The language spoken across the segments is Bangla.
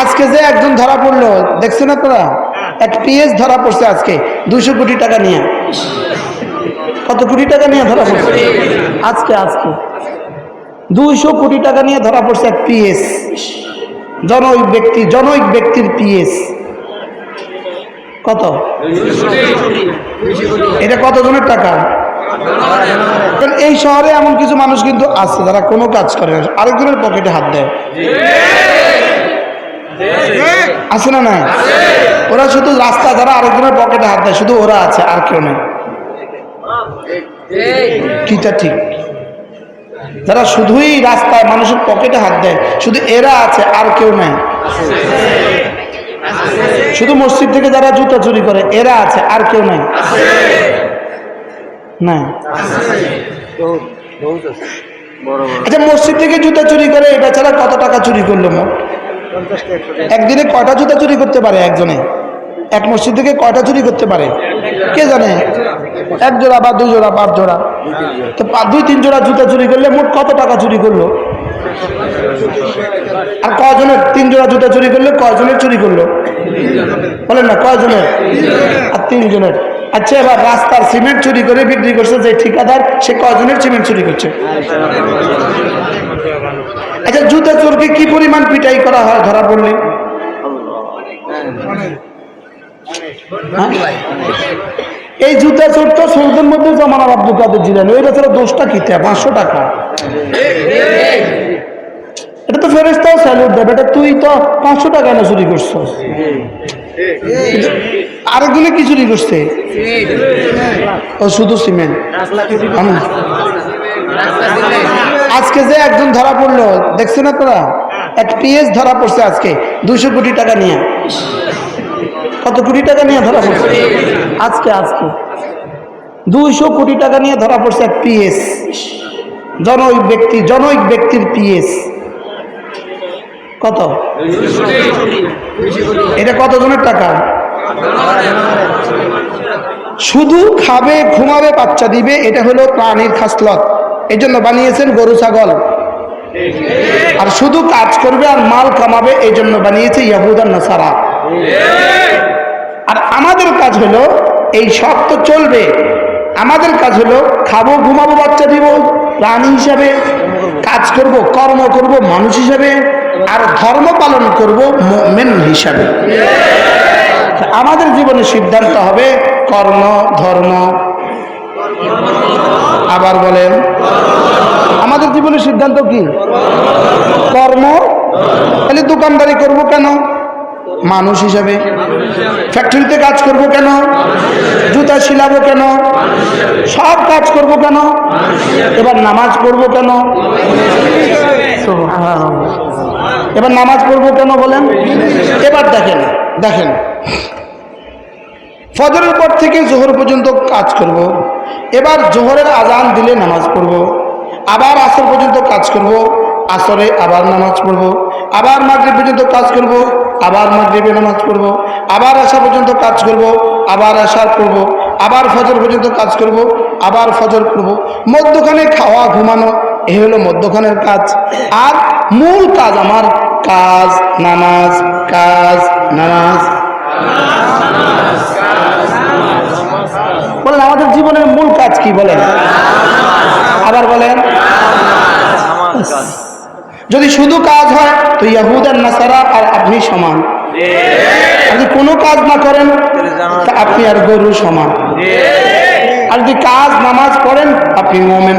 আজকে যে একজন ধরা পড়ল দেখছ না তোরা এক পিএস ধরা পড়ছে আজকে দুশো কোটি টাকা নিয়ে। কত কোটি টাকা নিয়ে ধরা পড়ছে? আজকে আজকে। দুইশো কোটি টাকা নিয়ে ধরা পড়ছে এক পিএস। জনৈক ব্যক্তি জনৈক ব্যক্তির পিএস। কত? এটা কতজনের টাকা? এই শহরে এমন কিছু মানুষ কিন্তু আছে যারা কোনো কাজ করে না আরেকজনের পকেটে হাত দেয়। আছে না নাই? ওরা শুধু রাস্তা যারা আরেকজনের পকেটে হাত দেয় শুধু ওরা আছে আর কেউ নেই। কিটা ঠিক? যারা শুধুই রাস্তায় মানুষের পকেটে হাত দেয় শুধু এরা আছে আর কেউ নাই। শুধু মসজিদ থেকে যারা জুতা চুরি করে এরা আছে আর কেউ নাই। না আচ্ছা মসজিদ থেকে জুতা চুরি করে এটা ছাড়া কত টাকা চুরি করল মোট একদিনে কয়টা জুতা চুরি করতে পারে একজনে? এক মসজিদ থেকে কয়টা চুরি করতে পারে? কে জানে? এক জোড়া বা দুই জোড়া, পাঁচ জোড়া। তো দুই, তিন জোড়া জুতা চুরি করলে মোট কত টাকা চুরি করল? আর কয়জনের তিন জোড়া জুতা চুরি করলে কয়জনের চুরি করল? বলেন না, কয়জনের? আর তিনজনের। আচ্ছা এবার রাস্তার সিমেন্ট চুরি করে বিক্রি করছে যে ঠিকাদার, সে কয়জনের সিমেন্ট চুরি করছে? আচ্ছা জুতা চোরকে কি পরিমাণ পিটাই করা হয় ধরা পড়লে? হ্যাঁ? এই জুতা চোর তো সৌদের মধ্যে জমানার আব্দুল কাদের জিলানি। ওই বছর দোষটা কি? তে পাঁচশো টাকা। এটা তো ফেরেস্তাও স্যালুট দেবে। এটা তুই তো পাঁচশো টাকা না চুরি করছস। আরেকজনে কি চুরি করছে? শুধু সিমেন্ট। আজকে যে একজন ধরা পড়ল দেখছেন আপনারা? এক পিএস ধরা পড়ছে আজকে দুশো কোটি টাকা নিয়ে। কত কোটি টাকা নিয়ে ধরা পড়ছে? আজকে আজকে। দুইশো কোটি টাকা নিয়ে ধরা পড়ছে এক পিএস। জনৈক ব্যক্তি জনৈক ব্যক্তির পিএস। কত? এটা কতজনের টাকা? শুধু খাবে, ঘুমাবে, বাচ্চা দিবে, এটা হলো প্রাণীর খাসলত। এই জন্য বানিয়েছেন গরু, ছাগল। আর শুধু কাজ করবে আর মাল কামাবে, এই জন্য বানিয়েছে ইয়াহুদান নাসারা। আর আমাদের কাজ হলো, এই সব তো চলবে। আমাদের কাজ হলো, খাব, ঘুমাবো, বাচ্চা দিব, প্রাণী হিসাবে কাজ করব, কর্ম করব, মানুষ হিসাবে, আর ধর্ম পালন করব মেন হিসাবে। আমাদের জীবনে সিদ্ধান্ত হবে কর্ম, ধর্ম। আবার বলেন, আমাদের জীবনের সিদ্ধান্ত কি? কর্ম? তাহলে দোকানদারি করব কেন? মানুষ হিসাবে। ফ্যাক্টরিতে কাজ করব কেন? জুতা শিলাবো কেন? সব কাজ করব কেন? এবার নামাজ পড়ব কেন? এবার নামাজ পড়ব কেন বলেন? এবার দেখেন দেখেন। ফজরের পর থেকে জোহর পর্যন্ত কাজ করব। এবার জোহরের আজান দিলে নামাজ পড়ব। আবার আসর পর্যন্ত কাজ করব। আসরে আবার নামাজ পড়ব। আবার মাগরিব পর্যন্ত কাজ করব। আবার মাগরিবে নামাজ পড়ব। আবার আসা পর্যন্ত কাজ করব। আবার আসার পড়ব। আবার ফজর পর্যন্ত কাজ করব। আবার ফজর পড়ব মধ্যখানে খাওয়া, ঘুমানো এই হলো মধ্যখানের কাজ আর মূল কাজ আমার কাজ, নামাজ কাজ, নামাজ জীবনের মূল কাজ কি বলেন? আবার বলেন। যদি শুধু কাজ হয়, তো ইয়াহুদান নাসারা আর আপনি সমান। যদি কোনো কাজ না করেন, তা আপনি আর গরু সমান। আর যদি কাজ, নামাজ পড়েন, আপনি মোমেন।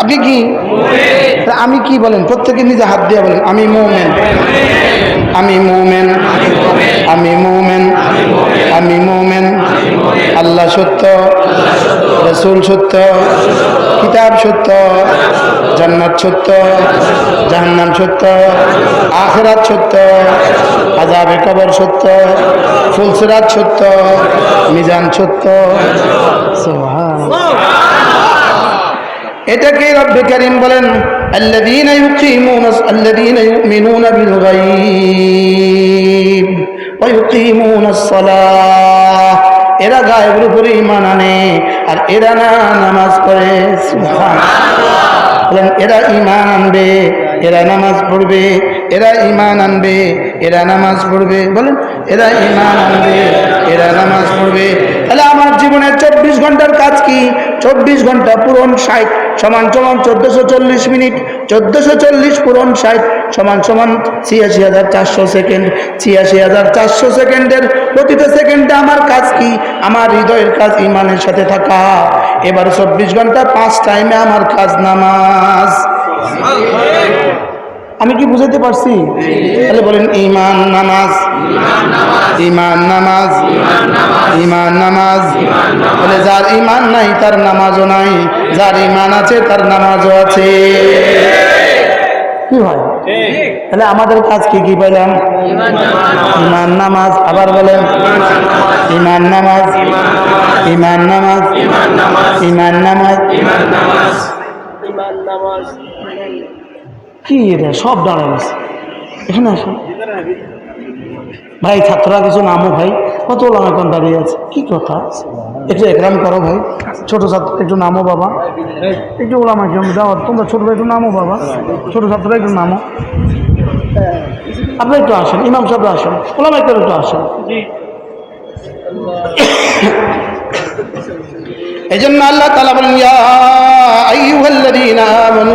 আপনি কি? আমি কি বলেন? প্রত্যেকে নিজে হাত দিয়ে বলেন, আমি মোমেন। আমি মোমেন। আমি মোমেন। আমি মোমেন। আল্লাহ সত্য রসুল সত্য কিতাব সত্য জান্নাত সত্য জাহান্নাম সত্য আখরাত সত্য আজাবে কবর সত্য ফুলসিরাত সত্য মিজান সত্য সুবহানাল্লাহ এটাকে রব্বে করিম বলেন الذين يقيمون الذين يؤمنون بالغيب ويقيمون الصلاة এরা গায়েবের উপরে ইমান আনে, আর এরা না নামাজ পড়ে এরা ইমান আনবে, এরা নামাজ পড়বে, এরা ইমান আনবে, এরা নামাজ পড়বে। বলেন, এরা ইমান আনবে, এরা নামাজ পড়বে তাহলে আমার জীবনের চব্বিশ ঘণ্টার কাজ কি? চব্বিশ ঘণ্টা পূরণ ষাট সমান সমান চোদ্দশো চল্লিশ মিনিট, চোদ্দশো চল্লিশ পূরণ ষাট সমান সমান ছিয়াশি হাজার চারশো সেকেন্ড। ছিয়াশি হাজার চারশো সেকেন্ডের প্রতিটা সেকেন্ডে আমার কাজ কি? আমার হৃদয়ের কাজ ইমানের সাথে থাকা। এবার চব্বিশ ঘণ্টা পাঁচ টাইমে আমার কাজ নামাজ। আমি কি বুঝাতে পারছি? তাহলে বলেন, ইমান, নামাজ। ইমান নামাজ। ইমান, নামাজ। বলে, যার ইমান নাই, তার নামাজও নাই। যার ইমান আছে, তার নামাজও আছে। কি হয়? তাহলে আমাদের কাজ কি কি পাইলাম ইমান, নামাজ। আবার বলেন ইমান, নামাজ। ইমান নামাজ। ইমান, নামাজ। কি এটা সব দাঁড়ায় গেছে এখানে আসুন ভাই, ছাত্ররা কিছু নামো ভাই। কত ওলাম এখন দাঁড়িয়ে আছে? কি কথা? একটু একরাম করো ভাই। ছোট ছাত্র, একটু নামো বাবা। একটু ওলাম একদম যাও। তোমরা ছোট ভাই একটু নামো বাবা। ছোট ছাত্ররা একটু নামো। আপনি একটু আসেন, ইমাম সাহেব আসেন। ওলাম একটু একটু আসেন। এই জন্য আল্লাহ তালা বলেন, ইয়া আইয়ুহাল্লাযীনা আমানু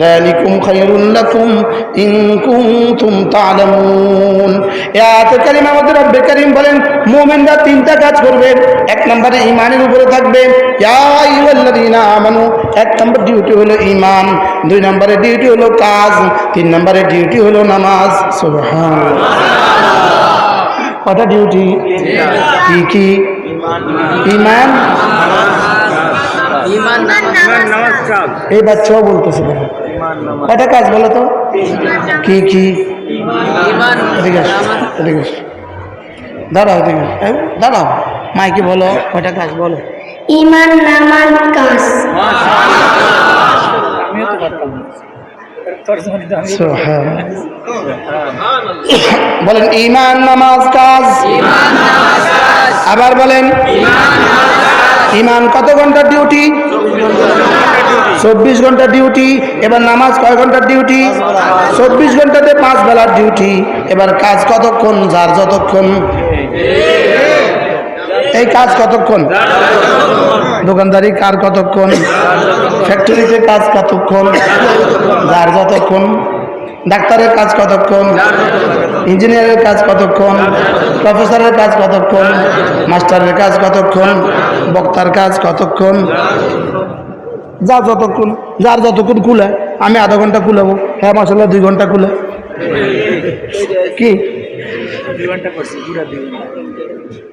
ذلكم خير لكم إن كنتم تعلمون আয়াত কারিমা মধ্যে রব্বে কারিম বলেন মুমিনরা তিনটা কাজ করবে এক নম্বরে ইমানের উপরে থাকবে ইয়া আইয়ুহাল্লাযীনা আমানু এক নম্বর ডিউটি হলো ইমান দুই নম্বরে ডিউটি হলো কাজ তিন নম্বরে ডিউটি হলো নামাজ সুবহানাল্লাহ কটা ডিউটি কি কি ইমান এই বাচ্চাও বলতেছে কটা কাজ বলো তো। কি কি? এদিকে এদিকে দাঁড়াও এদিকে দাঁড়াও। মাইকে বলো কয়টা কাজ বলো। ইমান নামাজ কাজ। সুবহান। বলেন ইমান নামাজ কাজ। আবার বলেন ইমান কত ঘণ্টার ডিউটি? চব্বিশ ঘণ্টার ডিউটি এবার নামাজ কয় ঘণ্টার ডিউটি চব্বিশ ঘন্টাতে পাঁচ বেলার ডিউটি এবার কাজ কতক্ষণ? যার যতক্ষণ। এই কাজ কতক্ষণ? দোকানদারি কার কতক্ষণ? ফ্যাক্টরিতে কাজ কতক্ষণ? যার যতক্ষণ? ডাক্তারের কাজ কতক্ষণ? ইঞ্জিনিয়ারের কাজ কতক্ষণ? প্রফেসরের কাজ কতক্ষণ? মাস্টারের কাজ কতক্ষণ? বক্তার কাজ কতক্ষণ? যার যতক্ষণ যার যতক্ষণ খুলে, আমি আধা ঘণ্টা খুলাবো। হ্যাঁ মাসাল্লাহ দুই ঘণ্টা খুলে। কি?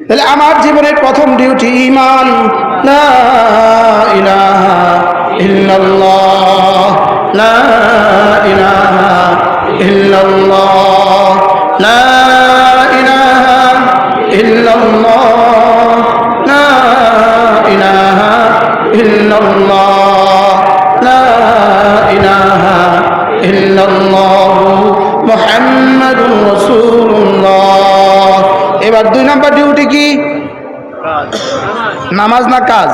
তাহলে আমার জীবনের প্রথম ডিউটি ইমান লা ইলাহা লা লা এবার দুই নাম্বার ডিউটি কি? নামাজ না কাজ?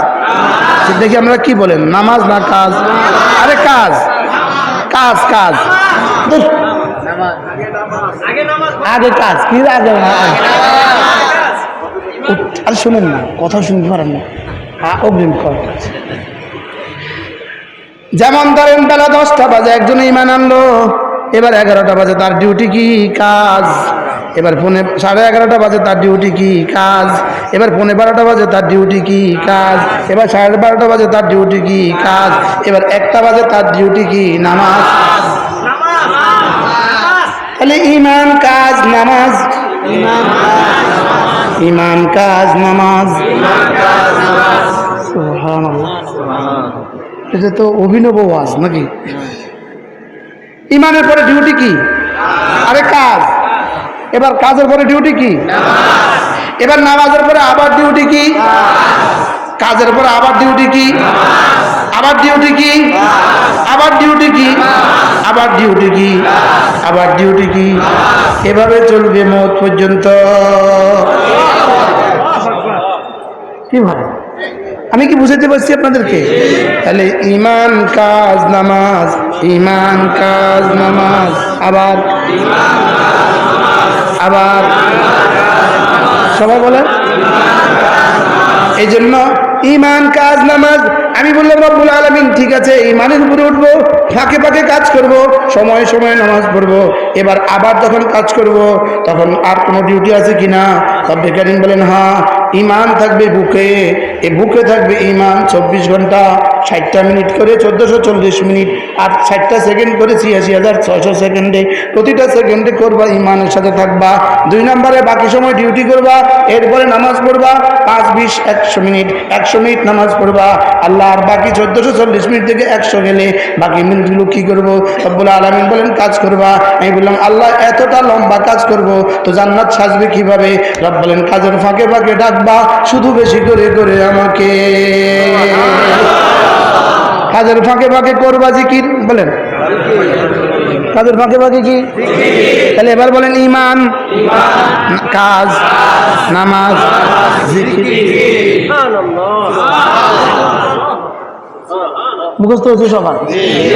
দেখি আমরা কি বলেন নামাজ না কাজ? আরে কাজ। কাজ কাজ। আগে কাজ কি আগে? না উঠ, আরে শুনুন না কথা শুনতে পারেন না। হ্যাঁ অগ্রিম কর যেমন ধরেন বেলা দশটা বাজে, একজন ইমান আনলো, এবার এগারোটা বাজে, তার ডিউটি কি? কাজ। এবার পৌনে সাড়ে এগারোটা বাজে, তার ডিউটি কি? কাজ। এবার পৌনে বারোটা বাজে, তার ডিউটি কি? কাজ। এবার সাড়ে বারোটা বাজে, তার ডিউটি কি? কাজ। এবার একটা বাজে, তার ডিউটি কি? নামাজ। তাহলে ইমান, কাজ, নামাজ। ইমান, কাজ, নামাজ। এটা তো অভিনব ওয়াজ নাকি? ইমানের পরে ডিউটি কি? আরে কাজ। এবার কাজের পরে ডিউটি কি? এবার নামাজের পরে আবার ডিউটি কি? কাজের পরে আবার ডিউটি কি? আবার ডিউটি কি? আবার ডিউটি কি? আবার ডিউটি কি? আবার ডিউটি কি? এভাবে চলবে মত পর্যন্ত। কি ভাই আমি কি বুঝাতে পারছি আপনাদেরকে? তাহলে ইমান কাজ নামাজ ইমান কাজ নামাজ, আবার আবার সবাই বলেন। এই জন্য ইমান কাজ নামাজ, আমি বললাম, রব্বুল আলমিন, ঠিক আছে ইমানের উপরে উঠবো, ফাঁকে ফাঁকে কাজ করব, সময়ে সময়ে নামাজ পড়ব, এবার আবার যখন কাজ করব, তখন আর কোনো ডিউটি আছে কি না রব্বে কারিম বলেন হ্যাঁ ইমান থাকবে বুকে এ বুকে থাকবে ইমান চব্বিশ ঘণ্টা ষাটটা মিনিট করে চোদ্দোশো চল্লিশ মিনিট আর ষাটটা সেকেন্ড করে ছিয়াশি হাজার ছয়শো সেকেন্ডে প্রতিটা সেকেন্ডে করবা, ইমানের সাথে থাকবা। দুই নম্বরে বাকি সময় ডিউটি করবা, এরপরে নামাজ পড়বা, পাঁচ, বিশ, একশো মিনিট একশো মিনিট নামাজ পড়বা। আল্লাহ, আর বাকি চোদ্দোশো চল্লিশ মিনিট থেকে একশো গেলে বাকি মিনিটগুলো কী করব? রব্বুল আলমিন বলেন, কাজ করবা। আমি বললাম, আল্লাহ, এতটা লম্বা কাজ করব, তো জান্নাত সাজবে কীভাবে? রব বলেন, কাজের ফাঁকে ফাঁকে ডাকবা, শুধু বেশি করে করে আমাকে। কাজের ফাঁকে ফাঁকে করবা জিকির, বলেন। কাজের ফাঁকে ফাঁকে কি? তাহলে এবার বলেন ইমান কাজ, নামাজ, জিকির। হচ্ছে সবার।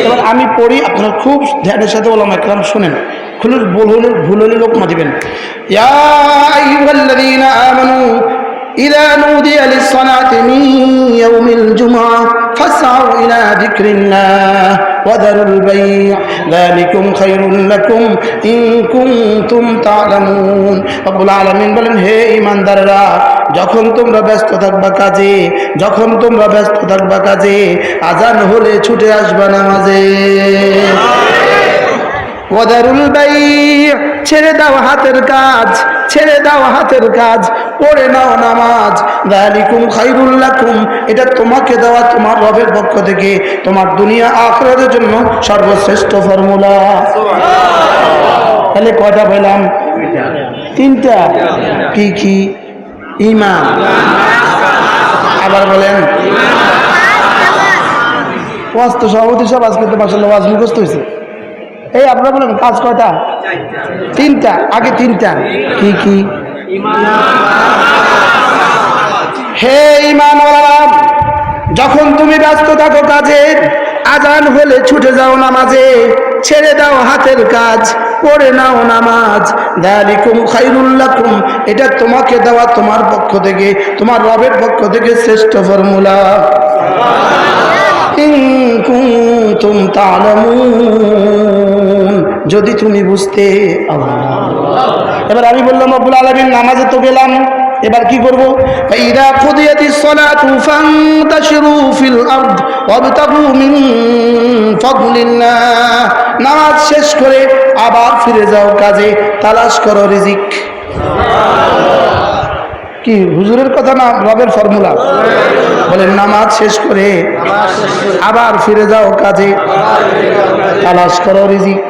এবার আমি পড়ি আপনার খুব ধ্যানের সাথে বললাম একরাম শোনেন। খুলে ভুল হলে ভুল হলে লোক মাতিবেন। ইয়া আইয়ুহাল্লাযীনা আমানু إذا نودي للصلاة من يوم الجمعة فاسعوا إلى ذكر الله وذروا البيع ذلكم خير لكم إن كنتم تعلمون رب العالمين বলেন হে ইমানদাররা যখন তোমরা ব্যস্ত থাকবা কাজে যখন তোমরা ব্যস্ত থাকবা কাজে আজান হলে ছুটে আসবা নামাজে ওয়াদারুল বাই ছেড়ে দাও হাতের কাজ, ছেড়ে দাও হাতের কাজ, পড়ে নাও নামাজ। দালিকুম খাইরুল লাকুম, এটা তোমাকে দেওয়া তোমার রবের পক্ষ থেকে, তোমার দুনিয়া আখরাতের জন্য সর্বশ্রেষ্ঠ ফর্মুলা। তাহলে কয়টা পেলাম তিনটা। কি কি? ইমান আবার বলেন। ওয়াজ তো সভাপতি সব আজকে তো মাসাল্লাহ ওয়াজ মুখস্থ হয়েছে এই আপনারা বলেন, কাজ কয়টা? তিনটা, আগে তিনটা। কি কি? হে ইমান যখন তুমি ব্যস্ত থাকো কাজে, আজান হলে ছুটে যাও নামাজে, ছেড়ে দাও হাতের কাজ, পড়ে নাও নামাজ। দালিকুম খাইরুল্লাকুম এটা তোমাকে দেওয়া তোমার পক্ষ থেকে, তোমার রবের পক্ষ থেকে শ্রেষ্ঠ ফর্মুলা। ইন কুনতুম তা'লামুন। যদি তুমি বুঝতে এবার আমি বললাম আব্বুল আলমীর নামাজে তো গেলাম। এবার কি করব? নামাজ শেষ করে আবার ফিরে যাও কাজে, তালাশ করো রিজিক। কি হুজুরের কথা না রবের ফর্মুলা? বলেন, নামাজ শেষ করে আবার ফিরে যাও কাজে। তালাশ করো রিজিক।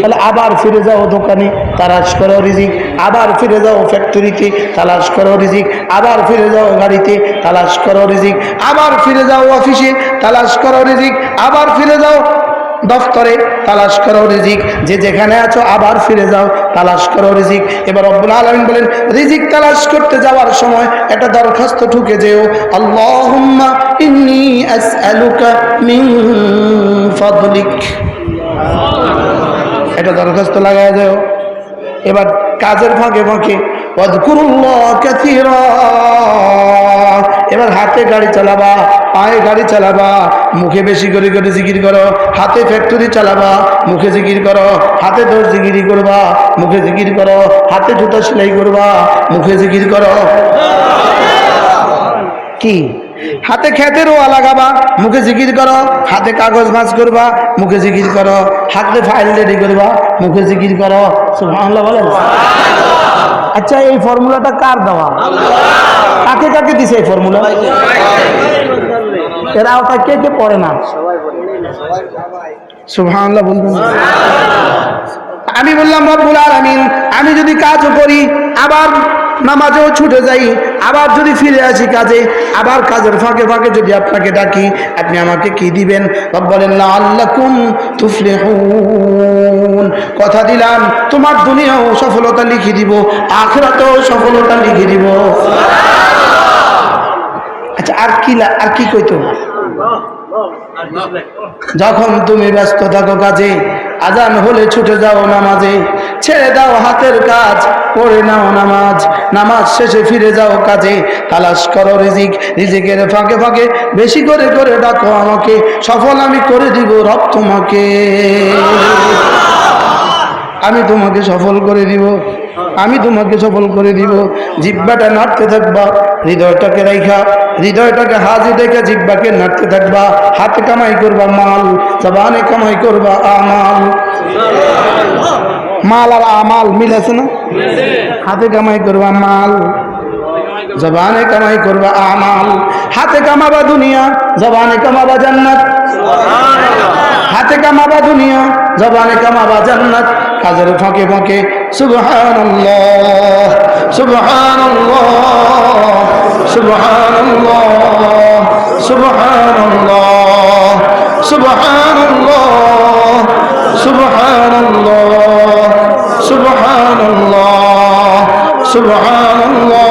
তাহলে আবার ফিরে যাও দোকানে, তালাশ করো রিজিক। আবার ফিরে যাও ফ্যাক্টরিতে, তালাশ করো রিজিক। আবার ফিরে যাও গাড়িতে, তালাশ করো রিজিক। আবার ফিরে যাও অফিসে, তালাশ করো রিজিক। আবার ফিরে যাও দফতরে তালাশ করো রিজিক। যে যেখানে আছো আবার ফিরে যাও, তালাশ করো রিজিক। এবার রব্বুল আলমিন বলেন, রিজিক তালাশ করতে যাওয়ার সময় একটা দরখাস্ত ঠুকে যেও। আল্লাহুম্মা ইন্নি আসআলুকা মিন ফাদলিক। এটা দরখাস্ত লাগায় যাও। এবার কাজের ফাঁকে ফাঁকে এবার হাতে গাড়ি চালাবা। পায়ে গাড়ি চালাবা, মুখে বেশি করে করে জিকির করো, হাতে ফ্যাক্টরি চালাবা, মুখে জিকির করো, হাতে দোষ জিগিরি করবা, মুখে জিকির করো, হাতে জুতা সেলাই করবা, মুখে জিকির করো। কি? হাতে খেতের ওয়া লাগাবা মুখে জিকির করো, হাতে কাগজ ভাঁজ করবা, মুখে জিকির করো, হাতে ফাইল রেডি করবা, মুখে জিকির করো। সুবহানাল্লাহ বলেন। আচ্ছা এই ফর্মুলাটা কার দেওয়া? কাকে কাকে দিছে এই ফর্মুলা এরা ওটা কে কে পড়ে না? আমি বললাম, রব্বুল আলামিন, আমি যদি কাজও করি, আবার নামাজেও ছুটে যাই, আবার যদি ফিরে আসি কাজে, আবার কাজের ফাঁকে ফাঁকে যদি আপনাকে ডাকি, আপনি আমাকে কি দিবেন? বলেন, লাআল্লাকুম তুফলিহুন। কথা দিলাম, তোমার দুনিয়াও সফলতা লিখে দিব, আখরাতেও সফলতা লিখে দিব। আচ্ছা আর কি আর কি কইতো? যখন তুমি ব্যস্ত থাকো কাজে, আজান হলে ছুটে যাও নামাজে, ছেড়ে দাও হাতের কাজ, পড়ে নাও নামাজ নামাজ শেষে ফিরে যাও কাজে, তালাশ করো রিজিক, রিজিকের ফাঁকে ফাঁকে বেশি করে করে ডাকো আমাকে, সফল আমি করে দিব রব তোমাকে। আমি তোমাকে সফল করে দিব। আমি তোমাকে সফল করে দিব। জিব্বাটা নাড়তে থাকবা, হৃদয়টাকে রাইখা, হৃদয়টাকে হাজি দেখে জিব্বাকে নাড়তে থাকবা। হাতে কামাই করবা মাল, জবানে কামাই করবা আমাল। মাল আর আমাল মিল আছে না? হাতে কামাই করবা মাল, জবানে কামাই করবা আমাল। হাতে কামাবা দুনিয়া, জবানে কামাবা জান্নাত। হাতে কামাবা দুনিয়া জবানে কামাবা জান্নাত কাজের সুবহানাল্লাহ সুবহানাল্লাহ সুবহানাল্লাহ সুবহানাল্লাহ সুবহানাল্লাহ সুবহানাল্লাহ সুবহানাল্লাহ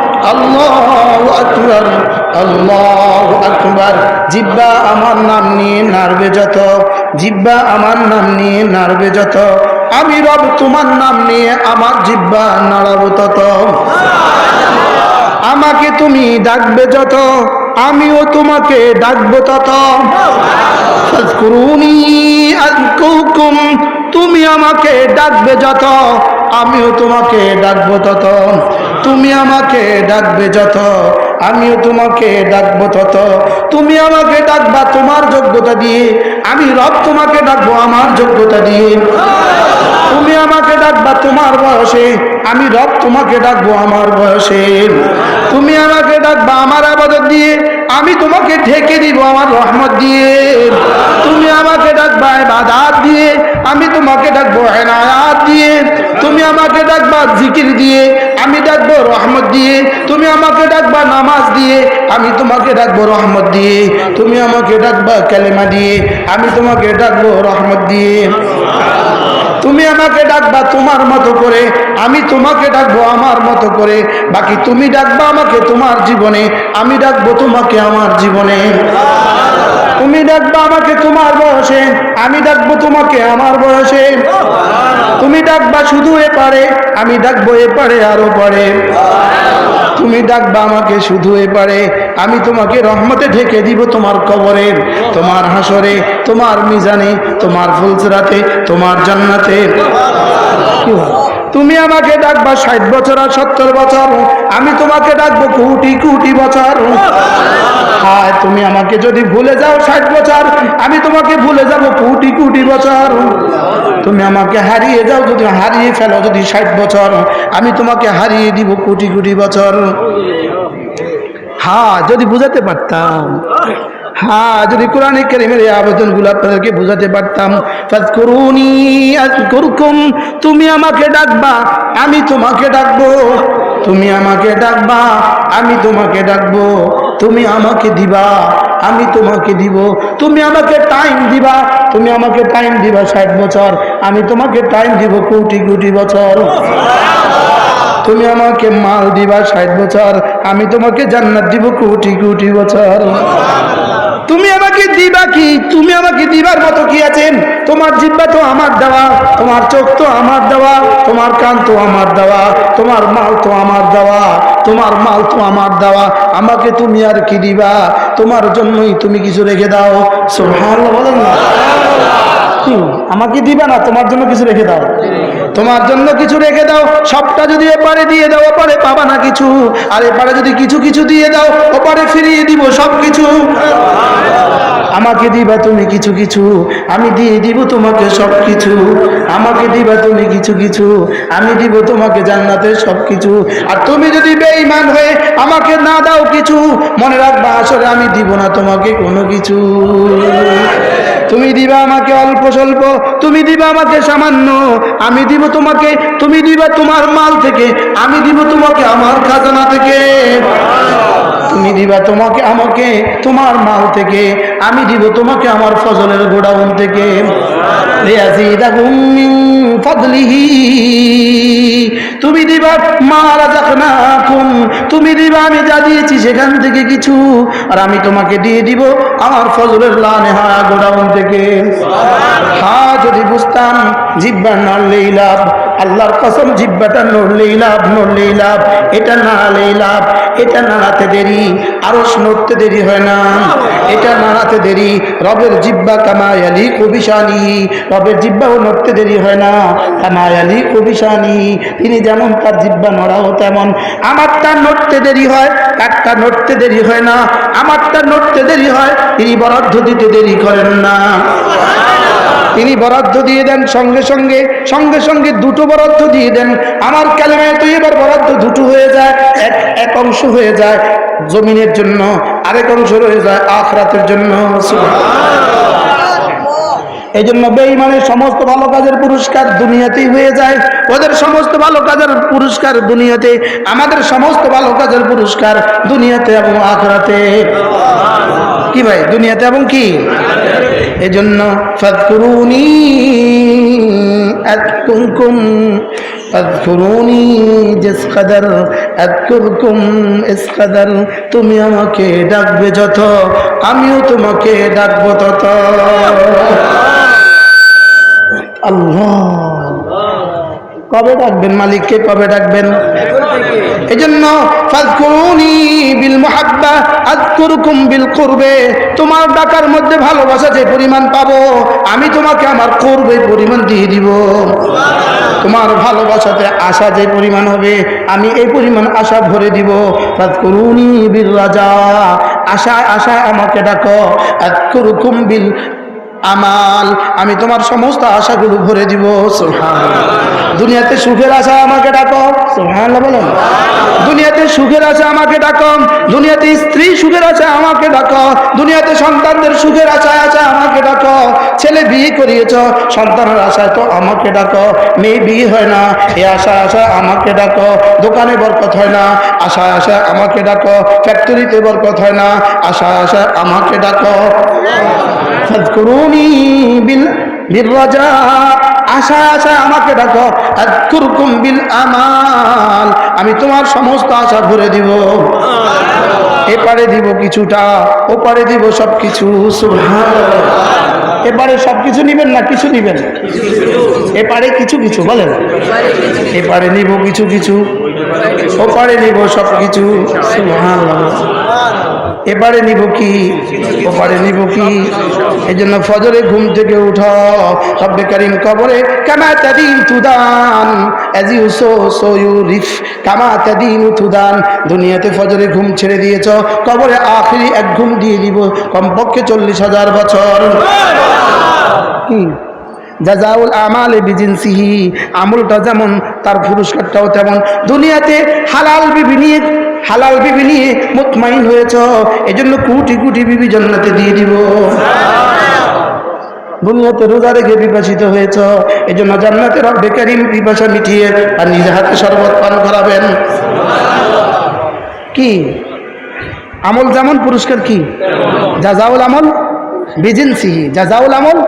জিব্বা আমার নাম নিয়ে নাড়বে যত, জিব্বা আমার নাম নিয়ে যত। আমি রব তোমার নাম নিয়ে আমার জিব্বা নাড়াবো তত। আমাকে তুমি ডাকবে যত, আমিও তোমাকে ডাকবো তত। তুমি আমাকে ডাকবে যত, আমিও তোমাকে ডাকবো তত। তুমি আমাকে ডাকবে যত, আমিও তোমাকে ডাকবো তত। তুমি আমাকে ডাকবা তোমার যোগ্যতা দিয়ে, আমি রব তোমাকে ডাকবো আমার যোগ্যতা দিয়ে। তুমি আমাকে ডাকবা তোমার বয়সে, আমি রব তোমাকে ডাকবো আমার বয়সে। তুমি আমাকে ডাকবা আমার আবাদত দিয়ে, আমি তোমাকে ঢেকে দিব আমার রহমত দিয়ে। তুমি আমাকে ডাকবা বাদাত দিয়ে, আমি তোমাকে ডাকবো এনায়াত দিয়ে। তুমি আমাকে ডাকবা জিকির দিয়ে, আমি ডাকবো রহমত দিয়ে। তুমি আমাকে ডাকবা নামাজ দিয়ে, আমি তোমাকে ডাকবো রহমত দিয়ে। তুমি আমাকে ডাকবা কালেমা দিয়ে, আমি তোমাকে ডাকবো রহমত দিয়ে। তুমি আমাকে ডাকবা তোমার মতো করে, আমি তোমাকে ডাকবো আমার মতো করে। বাকি তুমি ডাকবা আমাকে তোমার জীবনে, আমি ডাকবো তোমাকে আমার জীবনে। তুমি ডাকবা আমাকে তোমার বয়সে, আমি ডাকবো তোমাকে আমার বয়সে। তুমি ডাকবা শুধু এ পারে আমি ডাকবো এ পারে আরও পারে। তুমি ডাকবা আমাকে শুধু এবারে আমি তোমাকে রহমতে ঢেকে দিব তোমার কবরের তোমার হাসরে, তোমার মিজানে, তোমার ফুলসরাতে, তোমার জান্নাতে কি? তুমি আমাকে ডাকবা ষাট বছর আর সত্তর বছর। আমি তোমাকে ডাকবো কোটি কোটি বছর। হায়, তুমি আমাকে যদি ভুলে যাও ষাট বছর, আমি তোমাকে ভুলে যাব কোটি কোটি বছর। তুমি আমাকে হারিয়ে যাও যদি, হারিয়ে ফেলো যদি ষাট বছর, আমি তোমাকে হারিয়ে দিব কোটি কোটি বছর। হ্যাঁ যদি বুঝাতে পারতাম। হ্যাঁ যদি কোরআনে কেরিমের এই আবেদনগুলো আপনাদেরকে বুঝাতে পারতাম, ফাজকুরুনি আযকুরকুম তুমি আমাকে ডাকবা, আমি তোমাকে ডাকবো, তুমি আমাকে ডাকবা, আমি তোমাকে ডাকবো, তুমি আমাকে দিবা, আমি তোমাকে দিব, তুমি আমাকে টাইম দিবা, তুমি আমাকে টাইম দিবা ষাট বছর, আমি তোমাকে টাইম দিব কোটি কোটি বছর। তুমি আমাকে মাল দিবা ষাট বছর, আমি তোমাকে জান্নাত দিব কোটি কোটি বছর। তুমি আমাকে দিবা কি? তুমি আমাকে দিবার মতো কি আছেন তোমার জিব্বা তো আমার দেওয়া, তোমার চোখ তো আমার দেওয়া, তোমার কান তো আমার দেওয়া, তোমার মাল তো আমার দেওয়া, তোমার মাল তো আমার দেওয়া। আমাকে তুমি আর কি দিবা? তোমার জন্যই তুমি কিছু রেখে দাও। বলেন না। আমাকে দিবা না, তোমার জন্য কিছু রেখে দাও। তোমার জন্য কিছু রেখে দাও। সবটা যদি এপারে দিয়ে দাও, ওপারে পাবা না কিছু। আর এপারে যদি কিছু কিছু দিয়ে দাও, ওপারে ফিরিয়ে দিব সব কিছু আমাকে দিবা তুমি কিছু কিছু, আমি দিয়ে দিব তোমাকে সব কিছু আমাকে দিবা তুমি কিছু কিছু, আমি দিব তোমাকে জান্নাতের সব কিছু আর তুমি যদি বেঈমান হয়ে আমাকে না দাও কিছু, মনে রাখবা আসলে আমি দিব না তোমাকে কোনো কিছু। তুমি দিবা আমাকে অল্প স্বল্প, তুমি দিবা আমাকে সামান্য, আমি দিব তোমাকে, তুমি দিবা তোমার মাল থেকে, আমি দিব তোমাকে আমার খাজানা থেকে। তুমি দিবা তোমাকে আমাকে তোমার মাল থেকে। আমি দিব তোমাকে আমার ফজলের গোডাউন থেকে। তুমি দিবা মা রাযাকনাকুম তুমি দিবা আমি যা দিয়েছি সেখান থেকে কিছু আর আমি তোমাকে দিয়ে দিব আমার ফজলের লানেহা গোডাউন থেকে। হ্যাঁ যদি বুঝতাম জিব্বা নাড়লেই লাভ আল্লাহর কসম জিব্বাটা নড়লেই লাভ নড়লেই লাভ এটা নাড়ালেই লাভ এটা নাড়াতে দেরি আরও নড়তে দেরি হয় না এটা নাড়াতে দেরি রবের জিব্বা কামায়ালি কবিশানি রবের জিব্বাও নড়তে দেরি হয় না কামায়ালি কবিশানি তিনি যেমন তার জিব্বা নড়াও তেমন। আমারটা নড়তে দেরি হয় কারটা নড়তে দেরি হয় না। আমারটা নড়তে দেরি হয়, তিনি বরাদ্দ দিতে দেরি করেন না। তিনি বরাদ্দ দিয়ে দেন, সঙ্গে সঙ্গে সঙ্গে সঙ্গে দুটো বরাদ্দ দিয়ে দেন। আমার ক্যালেমায় তো এবার বরাদ্দ দুটো হয়ে যায়, এক এক অংশ হয়ে যায় জমিনের জন্য, আরেক অংশ রয়ে যায় আখরাতের জন্য। এই জন্য বেঈমানের সমস্ত ভালো কাজের পুরস্কার দুনিয়াতেই হয়ে যায়। ওদের সমস্ত ভালো কাজের পুরস্কার দুনিয়াতে, আমাদের সমস্ত ভালো কাজের পুরস্কার দুনিয়াতে এবং আখরাতে। কি ভাই, দুনিয়াতে এবং কি? এই জন্য তুমি আমাকে ডাকবে যত, আমিও তোমাকে ডাকবো তত। আল্লাহ। কবে ডাকবেন মালিককে, কবে ডাকবেন? এই জন্য তোমার ডাকার মধ্যে ভালোবাসা যে পরিমাণ পাবো, আমি তোমাকে আমার করবে পরিমাণ দিয়ে দিব। তোমার ভালোবাসাতে আশা যে পরিমাণ হবে, আমি এই পরিমাণ আশা ভরে দিব। ফাজকুরুনি বিল রাজা, আশায় আশায় আমাকে ডাকো। বিল আমাল, আমি তোমার সমস্ত আশাগুলো ভরে দিব, সুবহানাল্লাহ। দুনিয়াতে সুখের আশা আমাকে ডাকো, সুবহানাল্লাহ বলেন। দুনিয়াতে সুখের আশা আমাকে ডাকো, দুনিয়াতে স্ত্রী সুখের আশা আমাকে ডাকো, দুনিয়াতে সন্তানদের সুখের আশা আশা আমাকে ডাকো। ছেলে বিয়ে করিয়েছ, সন্তানের আশায় তো আমাকে ডাকো। মেয়ে বিয়ে হয় না, এ আশা আশা আমাকে ডাকো। দোকানে বরকত হয় না, আশা আশা আমাকে ডাকো। ফ্যাক্টরিতে বরকত হয় না, আশা আশা আমাকে ডাকো। ফাজকুরুনি বিল বিররাজা আশা আশা আমাকে ডাকো। আযকুরকুম বিল আমাল। আমি তোমার সমস্ত আশা ভরে দিব। এপারে দিব কিছুটা ওপারে দিব সবকিছু। এপারে সব কিছু নিবেন না কিছু নিবেন? এপারে কিছু কিছু বলেন। এপারে নিব কিছু কিছু। ওপারে নিব সব কিছু এবারে নিব কি? ওপারে নিব কি? এই জন্য ফজরে ঘুম থেকে উঠো। রব্বে কারিম কবরে, কামা তাদিন তুদান কামা তাদিন তুদান, দুনিয়াতে ফজরে ঘুম ছেড়ে দিয়েছ। কবরে আখরি এক ঘুম দিয়ে দিব, কমপক্ষে চল্লিশ হাজার বছর। হুম। জাজাউল আমালে বিজিনসিহি, আমলটা যেমন, তার পুরস্কারটাও তেমন। দুনিয়াতে হালাল বিবি হালাল বিবি নিয়ে মুতমাইন হয়েছ, এজন্য কুটি কুটি বিবি জান্নাতে দিয়ে দিব। দুনিয়াতে রোজা রেখে বিভাসিত হয়েছ এই জন্য জান্নাতে রব্বে কারিম বিভাষা মিটিয়ে আর নিজে হাতে শরবত পান করাবেন। কি? আমল যেমন পুরস্কার কি? যা জাজাউল আমল বিজিনসি জাজাউল আমল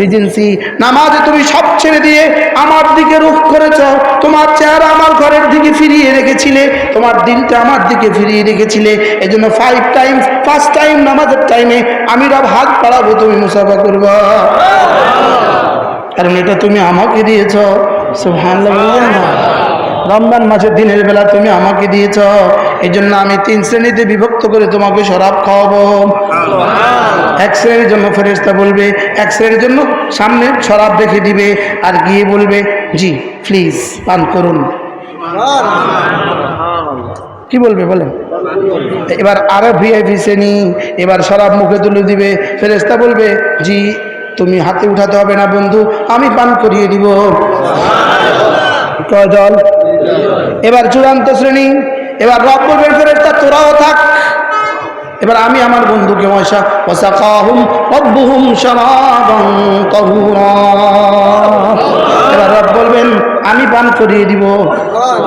বিজিনসি নামাজে তুমি সব ছেড়ে দিয়ে আমার দিকে রুখ করেছ, তোমার চেহারা আমার ঘরের দিকে ফিরিয়ে রেখেছিলে, তোমার দিনটা আমার দিকে ফিরিয়ে রেখেছিলে। এই জন্য ফাইভ টাইম ফার্স্ট টাইম নামাজের টাইমে আমি রব হাত পাড়াবো তুমি মুসাফা করবা। কারণ এটা তুমি আমাকে দিয়েছ। সুবহানাল্লাহ বলবেন না। রমজান মাসের দিনের বেলা তুমি আমাকে দিয়েছ। এই জন্য আমি তিন শ্রেণীতে বিভক্ত করে তোমাকে শরাব খাওয়াবো। এক শ্রেণির জন্য ফেরেস্তা বলবে এক শ্রেণির জন্য সামনে শরাব রেখে দিবে আর গিয়ে বলবে জি প্লিজ পান করুন। কি বলবে বলেন? এবার আরও ভিআইপি শ্রেণি এবার শরাব মুখে তুলে দিবে। ফেরেস্তা বলবে জি তুমি হাতে উঠাতে হবে না বন্ধু আমি পান করিয়ে দিব। কয় দল। এবার চূড়ান্ত শ্রেণি এবার রব বলবেন ফেরেস্তা তোরাও থাক। এবার আমি আমার বন্ধুকে মশা ওসাকাহুম অব্বুহুম শারাবান তাহুরা। এবার রব বলবেন, আমি পান করিয়ে দিব।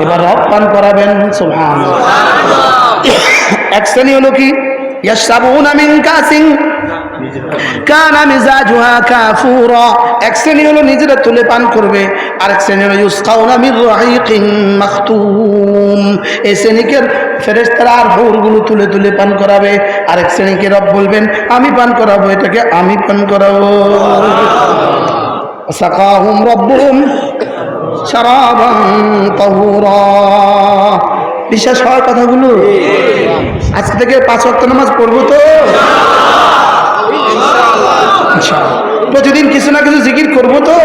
এবার রব পান করাবেন, সুবহানাল্লাহ। এক শ্রেণি হলো কি? ইয়াশরাবুনা মিন কাসিন। কানা মিজাজুহা কাফুরা। এক শ্রেণি হলো নিজেরা তুলে পান করবে আরেক শ্রেণি হলো ইউসকাউনা মির রাহিকিন মাখতুম। এই শ্রেণীকে ফেরেশতারা আর হৌরগুলো তুলে তুলে পান করাবে আরেক শ্রেণীকে রব বলবেন আমি পান করাবো এটাকে আমি পান করাবো। সাকাহুম রব্বুহুম শারাবান তাহুরা। বিশ্বাস হওয়ার কথাগুলো। আজকে থেকে পাঁচ ওয়াক্ত নামাজ পড়ব তো। প্রতিদিন কিছু না কিছু জিকির করব তো।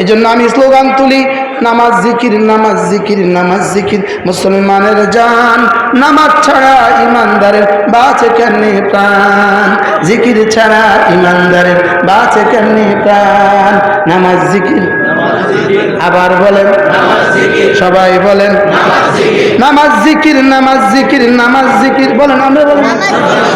এই জন্য আমি স্লোগান তুলি, নামাজ জিকির নামাজ জিকির নামাজ জিকির। মুসলমানের জান, নামাজ ছাড়া ইমানদারের বাঁচে কেমনি প্রাণ? জিকির ছাড়া ইমানদারের বাঁচে কেমনি প্রাণ? নামাজ জিকির আবার বলেন। সবাই বলেন। নামাজ জিকির নামাজ জিকির নামাজ জিকির। বলেন, আমরা বলেন।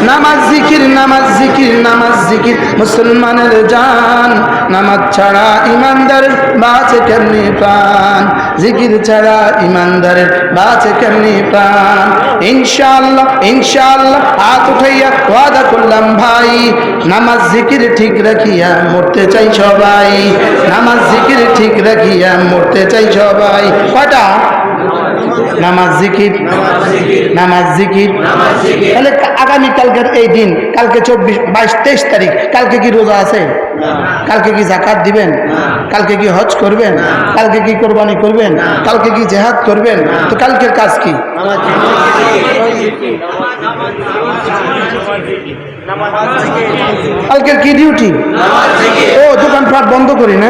নামাজ জিকির নামাজ জিকির নামাজ জিকির। মুসলমানের জান, নামাজ ছাড়া ইমানদারের বাঁচে কেমনি প্রাণ? জিকির ছাড়া ইমানদারের বাঁচে কেমনি প্রাণ? ইনশাআল্লাহ ইনশাআল্লাহ, হাত উঠাইয়া ওয়াদা করলাম, ভাই। নামাজ জিকির ঠিক রাখিয়া মরতে চাই সবাই। নামাজ জিকির ঠিক রাখিয়া মরতে চাই সবাই। কটা নামাজ জিকির। নামাজ জিকির। তাহলে আগামী কালকের এই দিন, কালকে চব্বিশ, বাইশ, তেইশ তারিখ, কালকে কি রোজা আছে? কালকে কি জাকাত দিবেন? কালকে কি হজ করবেন? কালকে কি কোরবানি করবেন? কালকে কি জেহাদ করবেন? তো কালকের কাজ কি? কালকের কি ডিউটি ও দোকানপাট বন্ধ করি না?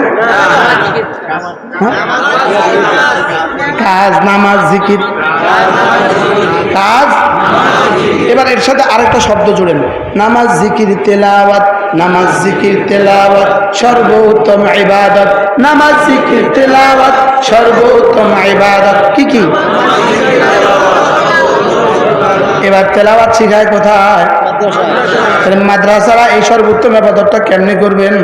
কাজ নামাজ জিকির। কাজ? এবার এর সাথে আরেকটা শব্দ জুড়েন নামাজ জিকির তেলাওয়াত। নামাজ জিকির তেলাওয়াত। সর্বোত্তম ইবাদত। নামাজ জিকির তেলাওয়াত। সর্বোত্তম ইবাদত। কি কি? এবার তেলাবাদ শিখায় কোথায়? মাদ্রাসারা এই সর্বোত্তম আবাদতটা কেমনে করবেন?